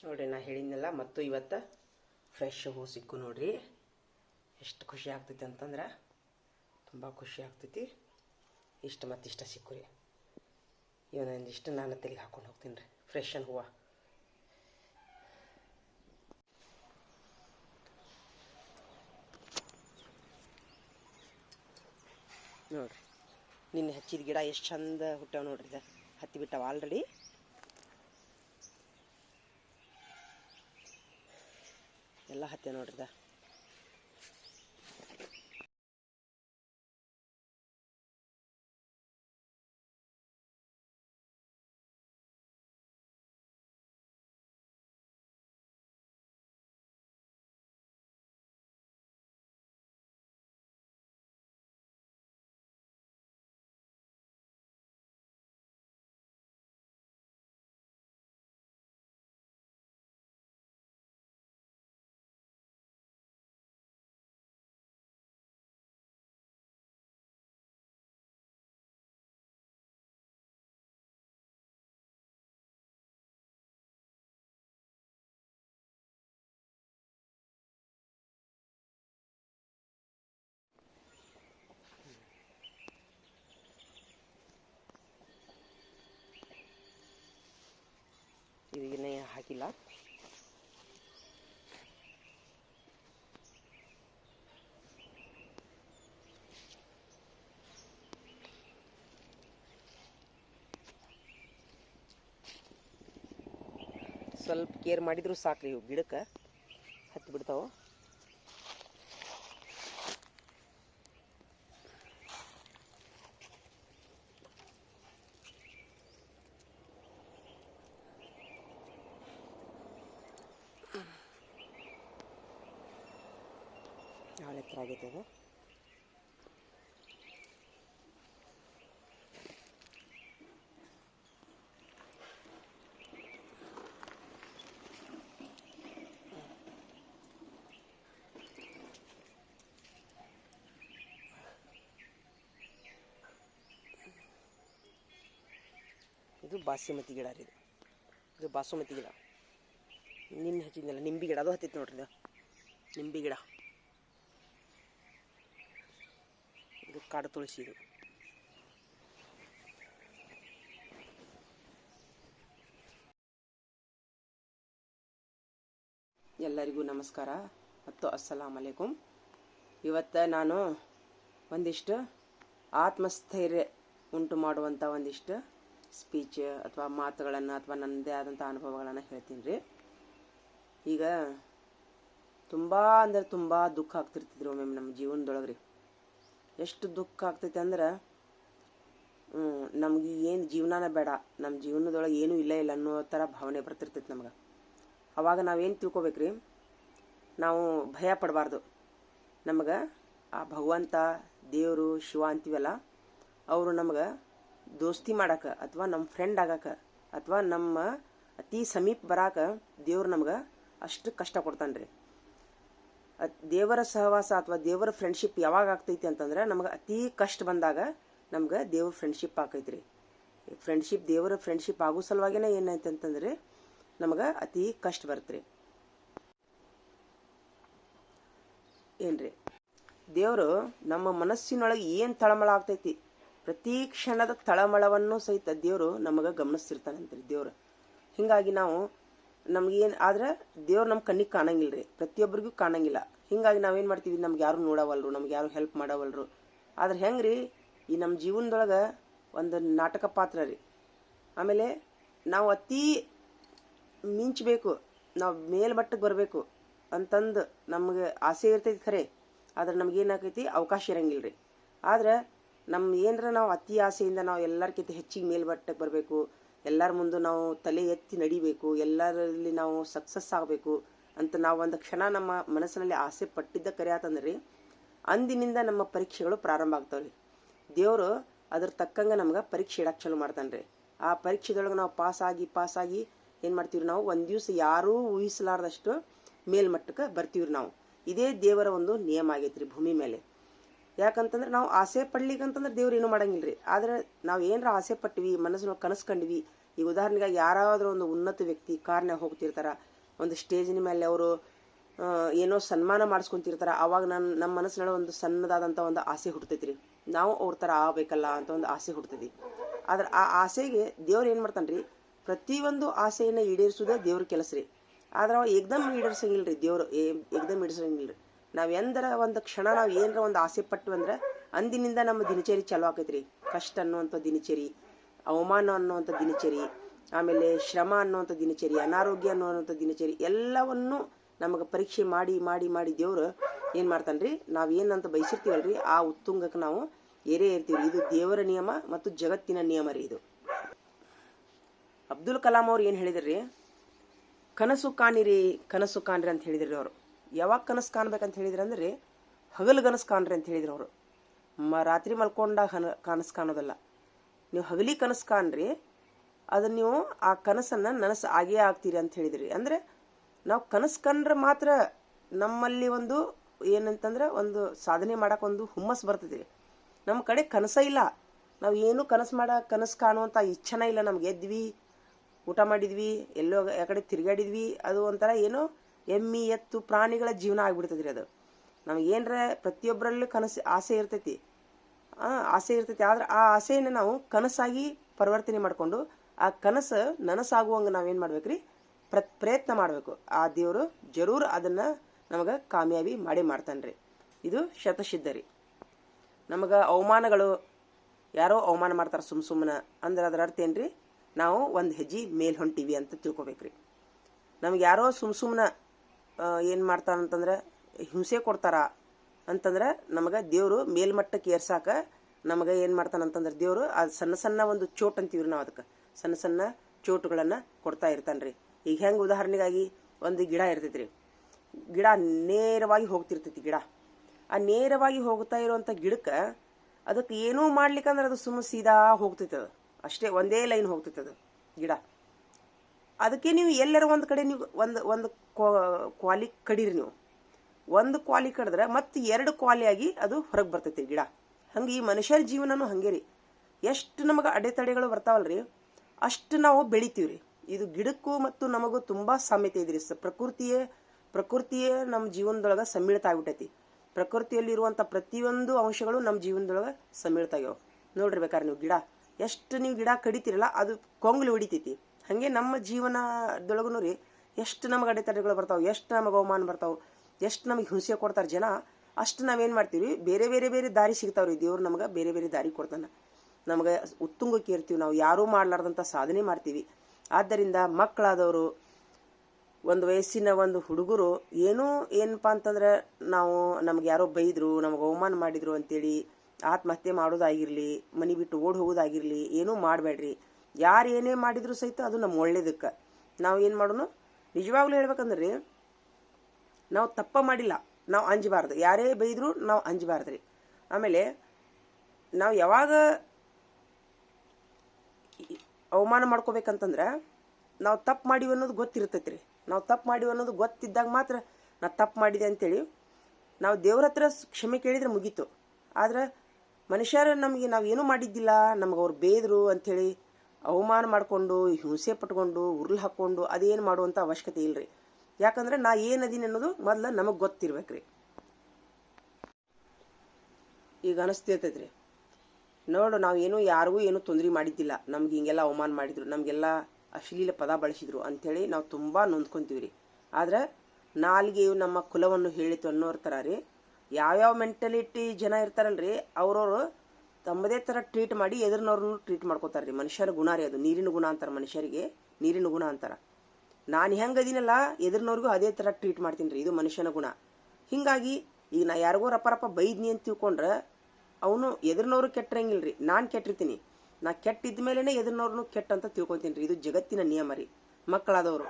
ನೋಡ್ರಿ, ನಾ ಹೇಳಿದ್ನಲ್ಲ, ಮತ್ತು ಇವತ್ತು ಫ್ರೆಶ್ ಹೂ ಸಿಕ್ಕು ನೋಡ್ರಿ. ಎಷ್ಟು ಖುಷಿ ಆಗ್ತೈತಿ ಅಂತಂದ್ರೆ, ತುಂಬ ಖುಷಿ ಆಗ್ತೈತಿ. ಇಷ್ಟು ಮತ್ತಿಷ್ಟ ಇಷ್ಟ ಸಿಕ್ಕು ರೀ ಇವನೊಂದಿಷ್ಟು ನಾನು ತಲೆಗೆ ಹಾಕೊಂಡು ಹೋಗ್ತೀನಿ ರೀ ಫ್ರೆಶ್ ಅನ್ ಹೂವು. ನೋಡ್ರಿ, ನಿನ್ನೆ ಹಚ್ಚಿದ ಗಿಡ ಎಷ್ಟು ಚಂದ ಹುಟ್ಟಾವ ನೋಡ್ರಿ, ಇದು ಹತ್ತಿ ಬಿಟ್ಟಾವ ಆಲ್ರೆಡಿ ಎಲ್ಲ ಹತ್ತಿ ನೋಡ್ರಿ ಇದು ಇದು ಇನ್ನೇ ಹಾಕಿಲ್ಲ ಸ್ವಲ್ಪ ಕೇರ್ ಮಾಡಿದ್ರು ಸಾಕ್ರಿ ಇವು ಗಿಡಕ್ಕೆ ಹತ್ತಿ ಬಿಡ್ತಾವ. ಭಾಳ ಎತ್ತರ ಆಗೈತೆ ಅದು ಇದು ಬಾಸುಮತಿ ಗಿಡ ರೀ ಇದು. ಬಾಸುಮತಿ ಗಿಡ. ನಿನ್ನೆ ಹಚ್ಚಿದ್ನಲ್ಲ, ನಿಂಬೆ ಗಿಡ. ಅದು ಹತ್ತಿತ್ತು ನೋಡ್ರಿ ನಿಂಬೆ ಗಿಡ. ಇದು ಕಾಡು ತುಳಸಿ ಇದು. ಎಲ್ಲರಿಗೂ ನಮಸ್ಕಾರ ಮತ್ತು ಅಸ್ಸಲಾಮ್ ಅಲೈಕುಮ್ ಇವತ್ತು ನಾನು ಒಂದಿಷ್ಟು ಆತ್ಮಸ್ಥೈರ್ಯ ಉಂಟು ಮಾಡುವಂಥ ಒಂದಿಷ್ಟು ಸ್ಪೀಚ್ ಅಥವಾ ಮಾತುಗಳನ್ನು ಅಥವಾ ನನ್ನದೇ ಆದಂಥ ಅನುಭವಗಳನ್ನು ಹೇಳ್ತೀನಿ ರೀ. ಈಗ ತುಂಬ ಅಂದ್ರೆ ತುಂಬ ದುಃಖ ಆಗ್ತಿರ್ತಿದ್ರು ಒಮ್ಮೆ ನಮ್ಮ ಜೀವನದೊಳಗೆ ರೀ. ಎಷ್ಟು ದುಃಖ ಆಗ್ತೈತೆ ಅಂದ್ರೆ ನಮ್ಗೆ ಏನು ಜೀವನಾನ ಬೇಡ. ನಮ್ಮ ಜೀವನದೊಳಗೆ ಏನೂ ಇಲ್ಲ ಇಲ್ಲ ಅನ್ನೋ ಥರ ಭಾವನೆ ಬರ್ತಿರ್ತೈತೆ ನಮ್ಗೆ. ಅವಾಗ ನಾವೇನು ತಿಳ್ಕೊಬೇಕ್ರಿ? ನಾವು ಭಯ ಪಡಬಾರ್ದು. ನಮಗೆ ಆ ಭಗವಂತ, ದೇವರು, ಶಿವ ಅಂತೀವಲ್ಲ, ಅವರು ನಮ್ಗೆ ದೋಸ್ತಿ ಮಾಡಕ್ಕೆ ಅಥವಾ ನಮ್ಮ ಫ್ರೆಂಡ್ ಆಗಕ್ಕೆ ಅಥವಾ ನಮ್ಮ ಅತಿ ಸಮೀಪ ಬರಾಕ ದೇವ್ರು ನಮ್ಗೆ ಅಷ್ಟು ಕಷ್ಟ ಕೊಡ್ತಾನೆ ರೀ ದೇವರ ಸಹವಾಸ ಅಥವಾ ದೇವರ ಫ್ರೆಂಡ್ಶಿಪ್ ಯಾವಾಗ ಆಗ್ತೈತಿ ಅಂತಂದ್ರೆ ನಮಗೆ ಅತಿ ಕಷ್ಟ ಬಂದಾಗ ನಮ್ಗೆ ದೇವ್ರ ಫ್ರೆಂಡ್ಶಿಪ್ ಆಕೈತಿ ರೀ ಫ್ರೆಂಡ್ಶಿಪ್ ದೇವರ ಫ್ರೆಂಡ್ಶಿಪ್ ಆಗೋ ಸಲುವಾಗಿನೇ ಏನೈತೆ ಅಂತಂದ್ರೆ ನಮ್ಗೆ ಅತಿ ಕಷ್ಟ ಬರುತ್ತೆ ಏನ್ರಿ? ದೇವರು ನಮ್ಮ ಮನಸ್ಸಿನೊಳಗೆ ಏನು ತಳಮಳ ಆಗ್ತೈತಿ, ಪ್ರತಿ ಕ್ಷಣದ ತಳಮಳವನ್ನು ಸಹಿತ ದೇವರು ನಮಗೆ ಗಮನಿಸ್ತಿರ್ತಾನಂತ್ರಿ ದೇವ್ರು. ಹಿಂಗಾಗಿ ನಾವು ನಮ್ಗೇನು, ಆದ್ರೆ ದೇವ್ರು ನಮ್ಮ ಕಣ್ಣಿಗೆ ಕಾಣಂಗಿಲ್ಲ ರೀ ಪ್ರತಿಯೊಬ್ಬರಿಗೂ ಕಾಣಂಗಿಲ್ಲ. ಹಿಂಗಾಗಿ ನಾವೇನು ಮಾಡ್ತೀವಿ ನಮ್ಗೆ ಯಾರು ನೋಡವಲ್ರು, ನಮ್ಗೆ ಯಾರು ಹೆಲ್ಪ್ ಮಾಡವಲ್ರು. ಆದ್ರೆ ಹೆಂಗೆ ರೀ ಈ ನಮ್ಮ ಜೀವನದೊಳಗೆ ಒಂದು ನಾಟಕ ಪಾತ್ರ ರೀ. ಆಮೇಲೆ ನಾವು ಅತಿ ಮಿಂಚಬೇಕು, ನಾವು ಮೇಲ್ಮಟ್ಟಕ್ಕೆ ಬರಬೇಕು ಅಂತಂದು ನಮಗೆ ಆಸೆ ಇರ್ತೈತಿ ಖರೆ. ಆದ್ರೆ ನಮ್ಗೆ ಏನಾಕೈತಿ, ಅವಕಾಶ ಇರಂಗಿಲ್ಲ ರೀ ಆದ್ರೆ ನಮ್ಮ ಏನರ ನಾವು ಅತಿ ಆಸೆಯಿಂದ ನಾವು ಎಲ್ಲರ್ಕಿಂತ ಹೆಚ್ಚಿಗೆ ಮೇಲ್ಮಟ್ಟಕ್ಕೆ ಬರಬೇಕು ಎಲ್ಲರ ಮುಂದೆ ನಾವು ತಲೆ ಎತ್ತಿ ನಡಿಬೇಕು, ಎಲ್ಲರಲ್ಲಿ ನಾವು ಸಕ್ಸಸ್ ಆಗಬೇಕು ಅಂತ ನಾವು ಒಂದು ಕ್ಷಣ ನಮ್ಮ ಮನಸ್ಸಿನಲ್ಲಿ ಆಸೆ ಪಟ್ಟಿದ್ದ ಕರೆ ಆತಂದ್ರಿ, ಅಂದಿನಿಂದ ನಮ್ಮ ಪರೀಕ್ಷೆಗಳು ಪ್ರಾರಂಭ ಆಗ್ತಾವೆ ರೀ ದೇವರು ಅದ್ರ ತಕ್ಕಂಗೆ ನಮ್ಗೆ ಪರೀಕ್ಷೆ ಇಡಕ್ಕೆ ಚಲೋ ಮಾಡ್ತಾನೆ ಆ ಪರೀಕ್ಷೆದೊಳಗೆ ನಾವು ಪಾಸ್ ಆಗಿ ಪಾಸ್ ಆಗಿ ಏನು ಮಾಡ್ತೀವಿ ನಾವು? ಒಂದು ದಿವಸ ಯಾರೂ ಊಹಿಸಲಾರ್ದಷ್ಟು ಮೇಲ್ಮಟ್ಟಕ್ಕೆ ಬರ್ತೀವ್ರಿ ನಾವು. ಇದೇ ದೇವರ ಒಂದು ನಿಯಮ ಆಗೈತ್ರಿ ಭೂಮಿ ಮೇಲೆ. ಯಾಕಂತಂದ್ರೆ ನಾವು ಆಸೆ ಪಡ್ಲಿಕ್ಕಂತಂದ್ರೆ ದೇವ್ರು ಏನೂ ಮಾಡಂಗಿಲ್ಲ ರೀ ಆದ್ರೆ ನಾವು ಏನರ ಆಸೆ ಪಟ್ವಿ ಮನಸ್ಸು ಕನಸು ಕಂಡ್ವಿ ಈಗ ಉದಾಹರಣೆಗೆ ಯಾರಾದರೂ ಒಂದು ಉನ್ನತ ವ್ಯಕ್ತಿ ಕಾರ್ನಾಗ ಹೋಗ್ತಿರ್ತಾರೆ, ಒಂದು ಸ್ಟೇಜಿನ ಮೇಲೆ ಅವರು ಏನೋ ಸನ್ಮಾನ ಮಾಡಿಸ್ಕೊಂತಿರ್ತಾರ ಆವಾಗ ನನ್ನ ನಮ್ಮ ಮನಸ್ಸಿನೊಳಗೆ ಒಂದು ಸಣ್ಣದಾದಂಥ ಒಂದು ಆಸೆ ಹುಡ್ತೈತಿ ರೀ ನಾವು ಅವ್ರ ಥರ ಆಗಬೇಕಲ್ಲ ಅಂತ ಒಂದು ಆಸೆ ಹುಡ್ತೈತಿ ಆದ್ರೆ ಆ ಆಸೆಗೆ ದೇವ್ರು ಏನು ಮಾಡ್ತಾನೆ ರೀ ಪ್ರತಿಯೊಂದು ಆಸೆಯನ್ನು ಈಡೇರಿಸೋದೇ ದೇವ್ರ ಕೆಲಸ ರೀ. ಆದ್ರೆ ಅವ ಏಕ್ದಮ್ ಈಡೇರಿಸಂಗಿಲ್ಲ ರೀ ದೇವ್ರು ಏಕ್ದಮ್ ಈಡೇರ್ಸಂಗಿಲ್ಲ ರೀ ನಾವು ಒಂದು ಕ್ಷಣ ನಾವು ಏನರ ಒಂದು ಆಸೆ ಪಟ್ಟು ಅಂದ್ರೆ ಅಂದಿನಿಂದ ನಮ್ಮ ದಿನಚರಿ ಚಾಲು ಆಕೈತ್ರಿ. ಕಷ್ಟ ಅನ್ನುವಂಥ ದಿನಚರಿ. ಅವಮಾನ ಅನ್ನುವಂಥ ದಿನಚರಿ, ಆಮೇಲೆ ಶ್ರಮ ಅನ್ನುವಂಥ ದಿನಚರಿ, ಅನಾರೋಗ್ಯ ಅನ್ನುವಂಥ ದಿನಚರಿ ಎಲ್ಲವನ್ನು ನಮಗೆ ಪರೀಕ್ಷೆ ಮಾಡಿ ಮಾಡಿ ಮಾಡಿ ದೇವರು ಏನು ಮಾಡ್ತಾನೆ ರೀ ನಾವು ಏನಂತ ಬಯಸಿರ್ತೀವಲ್ರಿ, ಆ ಉತ್ತುಂಗಕ್ಕೆ ನಾವು ಏರೇ ಇರ್ತೀವಿ ಇದು ದೇವರ ನಿಯಮ ಮತ್ತು ಜಗತ್ತಿನ ನಿಯಮ ರೀ ಇದು. ಅಬ್ದುಲ್ ಕಲಾಂ ಅವ್ರು ಏನು ಹೇಳಿದ್ರಿ? ಕನಸು ಕಾಣಿರಿ, ಕನಸು ಕಾಣ್ರಿ ಅಂತ ಹೇಳಿದ್ರಿ ಅವರು. ಯಾವಾಗ ಕನಸು ಕಾಣ್ಬೇಕಂತ ಹೇಳಿದ್ರಿ ಅಂದ್ರೆ, ಹಗಲು ಕನಸು ಕಾಣ್ರಿ ಅಂತ ಹೇಳಿದ್ರು ಅವರು. ಮ ರಾತ್ರಿ ಮಲ್ಕೊಂಡಾಗ ಕನಸು ಕಾಣೋದಲ್ಲ. ನೀವು ಹಗಲಿ ಕನಸು ಕಾಣ್ರಿ, ಅದನ್ನ ನೀವು ಆ ಕನಸನ್ನು ನನಸು ಆಗೇ ಆಗ್ತೀರಿ ಅಂತ ಹೇಳಿದ್ರಿ. ಅಂದರೆ ನಾವು ಕನಸು ಕಂಡ್ರೆ ಮಾತ್ರ ನಮ್ಮಲ್ಲಿ ಒಂದು ಏನಂತಂದ್ರೆ ಒಂದು ಸಾಧನೆ ಮಾಡಕ್ಕೆ ಒಂದು ಹುಮ್ಮಸ್ ಬರ್ತದೆ. ನಮ್ಮ ಕಡೆ ಕನಸ ಇಲ್ಲ. ನಾವು ಏನು ಕನಸು ಮಾಡೋ ಕನಸು ಕಾಣುವಂಥ ಇಚ್ಛನ ಇಲ್ಲ ನಮ್ಗೆ. ಎದ್ವಿ, ಊಟ ಮಾಡಿದ್ವಿ, ಎಲ್ಲೋ ಯಾಕಡೆ ಕಡೆ ತಿರುಗಾಡಿದ್ವಿ, ಅದು ಒಂಥರ ಏನೋ ಎಮ್ಮಿ ಎತ್ತು ಪ್ರಾಣಿಗಳ ಜೀವನ ಆಗ್ಬಿಡ್ತದ್ರಿ ಅದು. ನಮ್ಗೆ ಏನರ ಪ್ರತಿಯೊಬ್ಬರಲ್ಲೂ ಕನಸು ಆಸೆ ಇರ್ತೈತಿ. ಆಸೆ ಇರ್ತೈತಿ. ಆದ್ರೆ ಆ ಆಸೆಯನ್ನು ನಾವು ಕನಸಾಗಿ ಪರಿವರ್ತನೆ ಮಾಡಿಕೊಂಡು ಆ ಕನಸು ನನಸಾಗುವಂಗೆ ನಾವೇನು ಮಾಡ್ಬೇಕ್ರಿ? ಪ್ರ, ಪ್ರಯತ್ನ ಮಾಡಬೇಕು. ಆ ದೇವರು ಜರೂರ್ ಅದನ್ನು ನಮಗೆ ಕಾಮಯಾಬಿ ಮಾಡಿ ಮಾಡ್ತಾನೆ ರೀ ಇದು ಶತಸಿದ್ಧ ರೀ ನಮಗೆ ಅವಮಾನಗಳು ಯಾರೋ ಅವಮಾನ ಮಾಡ್ತಾರೆ ಸುಮ್ಮ ಸುಮ್ಮನೆ ಅಂದ್ರೆ ಅದರ ಅರ್ಥ ಏನು ರೀ ನಾವು ಒಂದು ಹೆಜ್ಜೆ ಮೇಲೆ ಹೊಂಟೀವಿ ಅಂತ ತಿಳ್ಕೊಬೇಕ್ರಿ. ನಮ್ಗೆ ಯಾರೋ ಸುಮ್ಮ ಸುಮ್ಮನೆ ಏನು ಮಾಡ್ತಾರಂತಂದ್ರೆ ಹಿಂಸೆ ಕೊಡ್ತಾರ. ಅಂತಂದ್ರೆ ನಮಗೆ ದೇವರು ಮೇಲ್ಮಟ್ಟಕ್ಕೆ ಏರ್ಸಾಕ ನಮಗೆ ಏನು ಮಾಡ್ತಾನಂತಂದ್ರೆ ದೇವರು ಅದು ಸಣ್ಣ ಸಣ್ಣ ಒಂದು ಚೋಟ್ ಅಂತೀವ್ರಿ ನಾವು ಅದಕ್ಕೆ. ಸಣ್ಣ ಸಣ್ಣ ಚೋಟುಗಳನ್ನು ಕೊಡ್ತಾ ಇರ್ತಾನೆ ರೀ ಈಗ ಹೆಂಗೆ ಉದಾಹರಣೆಗಾಗಿ ಒಂದು ಗಿಡ ಇರ್ತೈತಿ ರೀ ಗಿಡ ನೇರವಾಗಿ ಹೋಗ್ತಿರ್ತೈತಿ ಗಿಡ. ಆ ನೇರವಾಗಿ ಹೋಗ್ತಾ ಇರುವಂಥ ಗಿಡಕ್ಕೆ ಅದಕ್ಕೆ ಏನೂ ಮಾಡ್ಲಿಕ್ಕಂದ್ರೆ ಅದು ಸುಮ್ಮ ಸೀದಾ ಹೋಗ್ತೈತೆ ಅದು. ಅಷ್ಟೇ ಒಂದೇ ಲೈನ್ ಹೋಗ್ತೈತೆ ಅದು ಗಿಡ. ಅದಕ್ಕೆ ನೀವು ಎಲ್ಲರ ಒಂದು ಕಡೆ ನೀವು ಒಂದು ಒಂದು ಕ್ವಾಲಿ ಕಡೀರಿ ನೀವು. ಒಂದು ಕ್ವಾಲಿ ಕಡಿದ್ರೆ ಮತ್ತೆ ಎರಡು ಕ್ವಾಲಿಯಾಗಿ ಅದು ಹೊರಗೆ ಬರ್ತೈತಿ ಗಿಡ. ಹಂಗೆ ಈ ಮನುಷ್ಯರ ಜೀವನನೂ ಹಂಗೆ ರೀ. ಎಷ್ಟು ನಮಗೆ ಅಡೆತಡೆಗಳು ಬರ್ತಾವಲ್ರಿ? ಅಷ್ಟು ನಾವು ಬೆಳಿತೀವಿ ರೀ ಇದು ಗಿಡಕ್ಕೂ ಮತ್ತು ನಮಗೂ ತುಂಬ ಸಾಮ್ಯತೆ ಇದೆ ರೀ ಸ ಪ್ರಕೃತಿಯೇ ಪ್ರಕೃತಿಯೇ ನಮ್ಮ ಜೀವನದೊಳಗೆ ಸಮ್ಮಿಳಿತ ಆಗ್ಬಿಟ್ಟೈತಿ. ಪ್ರಕೃತಿಯಲ್ಲಿರುವಂಥ ಪ್ರತಿಯೊಂದು ಅಂಶಗಳು ನಮ್ಮ ಜೀವನದೊಳಗೆ ಸಮ್ಮಿಳಿತ ಆಗ್ಯಾವ. ನೋಡ್ರಿ ಬೇಕಾದ್ರೆ ನೀವು ಗಿಡ. ಎಷ್ಟು ನೀವು ಗಿಡ ಕಡಿತೀರಲ್ಲ ಅದು ಕೊಂಗ್ಲು ಹೊಡಿತೈತಿ. ಹಾಗೆ ನಮ್ಮ ಜೀವನದೊಳಗೂ ರೀ ಎಷ್ಟು ನಮಗೆ ಅಡೆತಡೆಗಳು ಬರ್ತಾವೆ, ಎಷ್ಟು ನಮಗೆ ಅವಮಾನ ಬರ್ತಾವೆ. ಎಷ್ಟು ನಮಗೆ ಹಿಂಸೆ ಕೊಡ್ತಾರೆ ಜನ, ಅಷ್ಟು ನಾವೇನು ಮಾಡ್ತೀವಿ, ಬೇರೆ ಬೇರೆ ಬೇರೆ ದಾರಿ ಸಿಗ್ತಾವ್ರಿ. ದೇವ್ರು ನಮಗೆ ಬೇರೆ ಬೇರೆ ದಾರಿ ಕೊಡ್ತಾನೆ. ನಮಗೆ ಉತ್ತುಂಗಕ್ಕೆ ಇರ್ತೀವಿ ನಾವು. ಯಾರೂ ಮಾಡಲಾರ್ದಂಥ ಸಾಧನೆ ಮಾಡ್ತೀವಿ. ಆದ್ದರಿಂದ ಮಕ್ಕಳಾದವರು ಒಂದು ವಯಸ್ಸಿನ ಒಂದು ಹುಡುಗರು, ಏನೂ ಏನಪ್ಪ ಅಂತಂದ್ರೆ ನಾವು ನಮ್ಗೆ ಯಾರೋ ಬೈದರು, ನಮಗೆ ಅವಮಾನ ಮಾಡಿದ್ರು ಅಂತೇಳಿ ಆತ್ಮಹತ್ಯೆ ಮಾಡೋದಾಗಿರಲಿ, ಮನೆ ಬಿಟ್ಟು ಓಡಿ ಹೋಗೋದಾಗಿರಲಿ, ಏನೂ ಮಾಡಬೇಡ್ರಿ ಯಾರು ಏನೇ ಮಾಡಿದ್ರು ಸಹಿತ ಅದು ನಮ್ಮ ಒಳ್ಳೇದಕ್ಕೆ. ನಾವು ಏನು ಮಾಡೋಣ ನಿಜವಾಗ್ಲೂ ಹೇಳ್ಬೇಕಂದ್ರೆ ನಾವು ತಪ್ಪ ಮಾಡಿಲ್ಲ, ನಾವು ಅಂಜಬಾರ್ದು. ಯಾರೇ ಬೈದ್ರು ನಾವು ಅಂಜಬಾರ್ದು ರೀ. ಆಮೇಲೆ ನಾವು ಯಾವಾಗ ಅವಮಾನ ಮಾಡ್ಕೋಬೇಕಂತಂದ್ರೆ ನಾವು ತಪ್ಪು ಮಾಡಿವಿ ಅನ್ನೋದು ಗೊತ್ತಿರ್ತೈತೆ ರೀ. ನಾವು ತಪ್ಪು ಮಾಡಿವಿ ಅನ್ನೋದು ಗೊತ್ತಿದ್ದಾಗ ಮಾತ್ರ ನಾ ತಪ್ಪು ಮಾಡಿದೆ ಅಂತೇಳಿ ನಾವು ದೇವ್ರ ಹತ್ರ ಕ್ಷಮೆ ಕೇಳಿದ್ರೆ ಮುಗೀತು. ಆದ್ರೆ ಮನುಷ್ಯರು ನಮಗೆ ನಾವು ಏನೂ ಮಾಡಿದ್ದಿಲ್ಲ, ನಮ್ಗೆ ಅವ್ರು ಬೇದರು ಅಂಥೇಳಿ ಅವಮಾನ ಮಾಡಿಕೊಂಡು ಹಿಂಸೆ ಪಟ್ಕೊಂಡು, ಉರುಳು ಹಾಕ್ಕೊಂಡು ಅದೇನು ಮಾಡುವಂಥ ಅವಶ್ಯಕತೆ ಇಲ್ರಿ. ಯಾಕಂದ್ರೆ ನಾ ಏನು ಅದೀನಿ ಅನ್ನೋದು ಮೊದಲು ನಮಗೆ ಗೊತ್ತಿರ್ಬೇಕ್ರಿ. ಈಗ ಅನಿಸ್ತಿರ್ತೈತೆ ರೀ ನೋಡು, ನಾವು ಏನು ಯಾರಿಗೂ ಏನೂ ತೊಂದರೆ ಮಾಡಿದ್ದಿಲ್ಲ. ನಮ್ಗೆ ಹಿಂಗೆಲ್ಲ ಅವಮಾನ ಮಾಡಿದ್ರು, ನಮಗೆಲ್ಲ ಅಶ್ಲೀಲ ಪದ ಬಳಸಿದ್ರು ಅಂಥೇಳಿ ನಾವು ತುಂಬ ನೊಂದ್ಕೊಂತೀವಿ ರೀ ಆದ್ರೆ ನಾಲ್ಗೆಯು ನಮ್ಮ ಕುಲವನ್ನು ಹೇಳಿತು ಅನ್ನೋರ ಥರ ರೀ. ಯಾವ್ಯಾವ ಮೆಂಟಲಿಟಿ ಜನ ಇರ್ತಾರಲ್ರಿ, ಅವ್ರವ್ರು ತಮ್ಮದೇ ಥರ ಟ್ರೀಟ್ ಮಾಡಿ ಎದುರಿನವ್ರನ್ನೂ ಟ್ರೀಟ್ ಮಾಡ್ಕೋತಾರೆ ರೀ ಮನುಷ್ಯರ ಗುಣ ರೀ ಅದು. ನೀರಿನ ಗುಣ ಅಂತಾರೆ ಮನುಷ್ಯರಿಗೆ, ನೀರಿನ ಗುಣ ಅಂತಾರೆ. ನಾನು ಹೆಂಗೆ ಅದೀನಲ್ಲ, ಎದುರಿನವ್ರಿಗೂ ಅದೇ ಥರ ಟ್ರೀಟ್ ಮಾಡ್ತೀನಿ ರೀ, ಇದು ಮನುಷ್ಯನ ಗುಣ. ಹೀಗಾಗಿ, ಈಗ ನಾ ಯಾರಿಗೋ ರಪ್ಪ ರಪ್ಪ ಬೈದ್ನಿ ಅಂತ ತಿಳ್ಕೊಂಡ್ರೆ, ಅವನು ಎದುರಿನವ್ರು ಕೆಟ್ಟರಂಗಿಲ್ಲ ರೀ. ನಾನು ಕೆಟ್ಟಿರ್ತೀನಿ. ನಾ ಕೆಟ್ಟಿದ್ದ ಮೇಲೇ ಎದುರಿನವ್ರನ್ನು ಕೆಟ್ಟ ಅಂತ ತಿಳ್ಕೊತೀನಿ ರೀ. ಇದು ಜಗತ್ತಿನ ನಿಯಮ ರೀ. ಮಕ್ಕಳಾದವರು.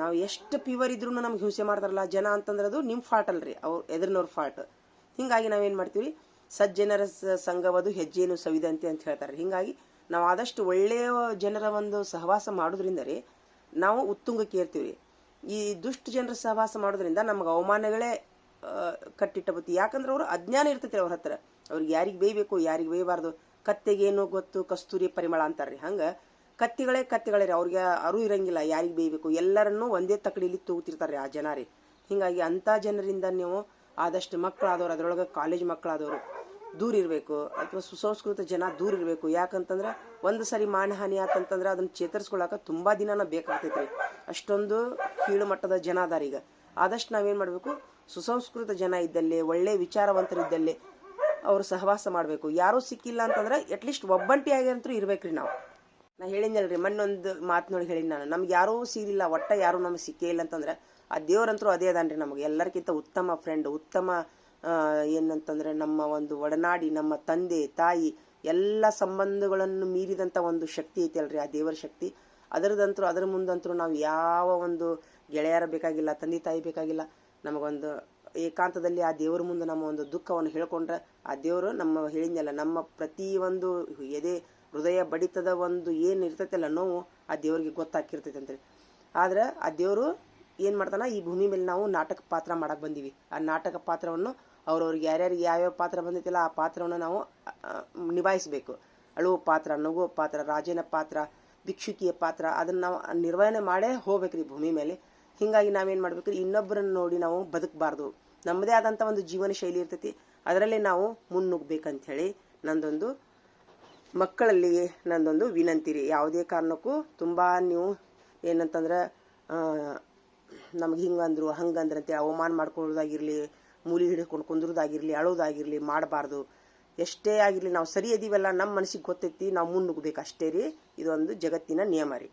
ನಾವು ಎಷ್ಟು ಪ್ಯೂವರ್ ಇದ್ರೂ ನಮ್ಗೆ ಹಿಂಸೆ ಮಾಡ್ತಾರಲ್ಲ, ಜನ ಅಂತಂದ್ರೆ ಅದು ನಿಮ್ಮ ಫಾಲ್ಟ್ ಅಲ್ರಿ. ಅವ್ರು ಎದುರಿನವ್ರ ಫಾಲ್ಟ್ ಹಿಂಗಾಗಿ ನಾವೇನು ಮಾಡ್ತೀವಿ ಸಜ್ಜನರ ಸಂಘವದು ಹೆಜ್ಜೆಯನ್ನು ಸವಿದಂತೆ ಅಂತ ಹೇಳ್ತಾರೆ ಹಿಂಗಾಗಿ, ನಾವು ಆದಷ್ಟು ಒಳ್ಳೆಯ ಜನರ ಒಂದು ಸಹವಾಸ ಮಾಡೋದ್ರಿಂದ ರೀ ನಾವು ಉತ್ತುಂಗಕ್ಕೆ ಏರ್ತೀವಿ ಈ ದುಷ್ಟ ಜನರ ಸಹವಾಸ ಮಾಡೋದ್ರಿಂದ ನಮ್ಗೆ ಅವಮಾನಗಳೇ ಕಟ್ಟಿಟ್ಟ ಬತ್ತಿ. ಯಾಕಂದ್ರೆ ಅವರು ಅಜ್ಞಾನ ಇರ್ತೈತಿ ಅವ್ರ ಹತ್ರ. ಅವ್ರಿಗೆ ಯಾರಿಗೆ ಬೇಯಬೇಕು, ಯಾರಿಗೆ ಬೇಯಬಾರ್ದು. ಕತ್ತೆಗೇನು ಗೊತ್ತು, ಕಸ್ತೂರಿ ಪರಿಮಳ ಅಂತಾರ್ರಿ ಹಂಗೆ ಕತ್ತಿಗಳೇ ಕತ್ತಿಗಳೇ ರೀ. ಅವ್ರಿಗೆ ಅರು ಇರಂಗಿಲ್ಲ, ಯಾರಿಗೆ ಬೇಯಬೇಕು. ಎಲ್ಲರನ್ನೂ ಒಂದೇ ತಕಡಿಲಿ ತೂಗ್ತಿರ್ತಾರೆ ಆ ಜನ ರೀ. ಹೀಗಾಗಿ ಅಂಥ ಜನರಿಂದ ನೀವು ಆದಷ್ಟು ಮಕ್ಕಳಾದವ್ರು, ಅದರೊಳಗೆ ಕಾಲೇಜ್ ಮಕ್ಕಳಾದವರು ದೂರ ಇರಬೇಕು. ಅಥವಾ ಸುಸಂಸ್ಕೃತ ಜನ ದೂರ ಇರಬೇಕು. ಯಾಕಂತಂದ್ರೆ ಒಂದು ಸರಿ ಮಾನಹಾನಿ ಆತಂತಂದ್ರೆ ಅದನ್ನ ಚೇತರಿಸ್ಕೊಳಕ ತುಂಬಾ ಬೇಕಾಗ್ತೈತೆ ಬೇಕಾಗ್ತೈತ್ರಿ. ಅಷ್ಟೊಂದು ಕೀಳು ಮಟ್ಟದ ಜನ ಅದಾರ ಈಗ. ಆದಷ್ಟು ನಾವೇನ್ ಮಾಡಬೇಕು? ಸುಸಂಸ್ಕೃತ ಜನ ಇದ್ದಲ್ಲಿ, ಒಳ್ಳೆ ವಿಚಾರವಂತರಿದ್ದಲ್ಲಿ ಅವರು ಸಹವಾಸ ಮಾಡಬೇಕು. ಯಾರೂ ಸಿಕ್ಕಿಲ್ಲ ಅಂತಂದ್ರೆ ಅಟ್ಲೀಸ್ಟ್ ಒಬ್ಬಂಟಿಯಾಗಿ ಅಂತೂ ಇರ್ಬೇಕ್ರಿ ನಾವು. ನಾ ಹೇಳಿದ್ನಲ್ರಿ, ಮಣ್ಣೊಂದು ಮಾತಿನೊಳಗೆ ಹೇಳಿದ್ ನಾನು. ನಮ್ಗೆ ಯಾರೂ ಸಿಗಲಿಲ್ಲ ಒಟ್ಟ ಯಾರೂ ನಮಗೆ ಸಿಕ್ಕೇ ಇಲ್ಲ ಅಂತಂದ್ರೆ ಆ ದೇವ್ರಂತರೂ ಅದೇ ಅದಾನ್ರಿ ನಮಗೆ. ಎಲ್ಲರಿಗಿಂತ ಉತ್ತಮ ಫ್ರೆಂಡ್ ಉತ್ತಮ ಏನಂತಂದ್ರೆ ನಮ್ಮ ಒಂದು ಒಡನಾಡಿ, ನಮ್ಮ ತಂದೆ, ತಾಯಿ ಎಲ್ಲ ಸಂಬಂಧಗಳನ್ನು ಮೀರಿದಂಥ ಒಂದು ಶಕ್ತಿ ಐತಿ ಅಲ್ರಿ ಆ ದೇವರ ಶಕ್ತಿ. ಅದರದಂತರೂ, ಅದರ ಮುಂದಂತರೂ ನಾವು ಯಾವ ಒಂದು ಗೆಳೆಯರ ಬೇಕಾಗಿಲ್ಲ, ತಂದೆ, ತಾಯಿ ಬೇಕಾಗಿಲ್ಲ, ನಮಗೊಂದು ಏಕಾಂತದಲ್ಲಿ ಆ ದೇವರ ಮುಂದೆ ನಮ್ಮ ಒಂದು ದುಃಖವನ್ನು ಹೇಳ್ಕೊಂಡ್ರೆ ಆ ದೇವರು ನಮ್ಮ ಹೇಳಿದ್ನಲ್ಲ, ನಮ್ಮ ಪ್ರತಿ ಒಂದು ಎದೆ ಹೃದಯ ಬಡಿತದ ಒಂದು ಏನು ಇರ್ತೈತಲ್ಲ ನೋವು ಆ ದೇವರಿಗೆ ಗೊತ್ತಾಕಿರ್ತೈತೆ ಅಂತೇಳಿ ಆದ್ರೆ ಆ ದೇವರು ಏನು ಮಾಡ್ತಾನ ಈ ಭೂಮಿ ಮೇಲೆ ನಾವು ನಾಟಕ ಪಾತ್ರ ಮಾಡಕ್ ಬಂದೀವಿ. ಆ ನಾಟಕ ಪಾತ್ರವನ್ನು ಅವ್ರವ್ರಿಗೆ ಯಾರ್ಯಾರಿಗೆ ಯಾವ್ಯಾವ ಪಾತ್ರ ಬಂದೈತಿಲ್ಲ ಆ ಪಾತ್ರವನ್ನು ನಾವು ನಿಭಾಯಿಸ್ಬೇಕು. ಅಳುವ ಪಾತ್ರ ನಗುವ ಪಾತ್ರ, ರಾಜನ ಪಾತ್ರ, ಭಿಕ್ಷುಕಿಯ ಪಾತ್ರ, ಅದನ್ನ ನಾವು ನಿರ್ವಹಣೆ ಮಾಡೇ ಹೋಗ್ಬೇಕ್ರಿ ಭೂಮಿ ಮೇಲೆ. ಹಿಂಗಾಗಿ ನಾವೇನ್ ಮಾಡ್ಬೇಕ್ರಿ, ಇನ್ನೊಬ್ಬರನ್ನ ನೋಡಿ ನಾವು ಬದುಕಬಾರ್ದು. ನಮ್ಮದೇ ಆದಂತ ಒಂದು ಜೀವನ ಶೈಲಿ ಇರ್ತೈತಿ. ಅದರಲ್ಲಿ ನಾವು ಮುನ್ನುಗ್ಬೇಕಂತ ಹೇಳಿ ನಂದೊಂದು ಮಕ್ಕಳಲ್ಲಿ ನಂದೊಂದು ವಿನಂತಿ ರೀ. ಯಾವುದೇ ಕಾರಣಕ್ಕೂ ತುಂಬ ನೀವು ಏನಂತಂದ್ರೆ ನಮ್ಗೆ ಹಿಂಗಂದ್ರು ಹಂಗಂದ್ರೆ ಅಂತೇಳಿ ಅವಮಾನ ಮಾಡ್ಕೊಳ್ಳೋದಾಗಿರಲಿ, ಮೂಲಿ ಹಿಡ್ಕೊಂಡು ಕುಂದ್ರೋದಾಗಿರಲಿ, ಅಳೋದಾಗಿರಲಿ ಮಾಡಬಾರ್ದು. ಎಷ್ಟೇ ಆಗಿರಲಿ, ನಾವು ಸರಿ ಅದೀವಲ್ಲ ನಮ್ಮ ಮನಸ್ಸಿಗೆ ಗೊತ್ತೈತಿ, ನಾವು ಮುನ್ನುಗ್ಬೇಕು ಅಷ್ಟೇ ರೀ. ಇದೊಂದು ಜಗತ್ತಿನ ನಿಯಮ ರೀ.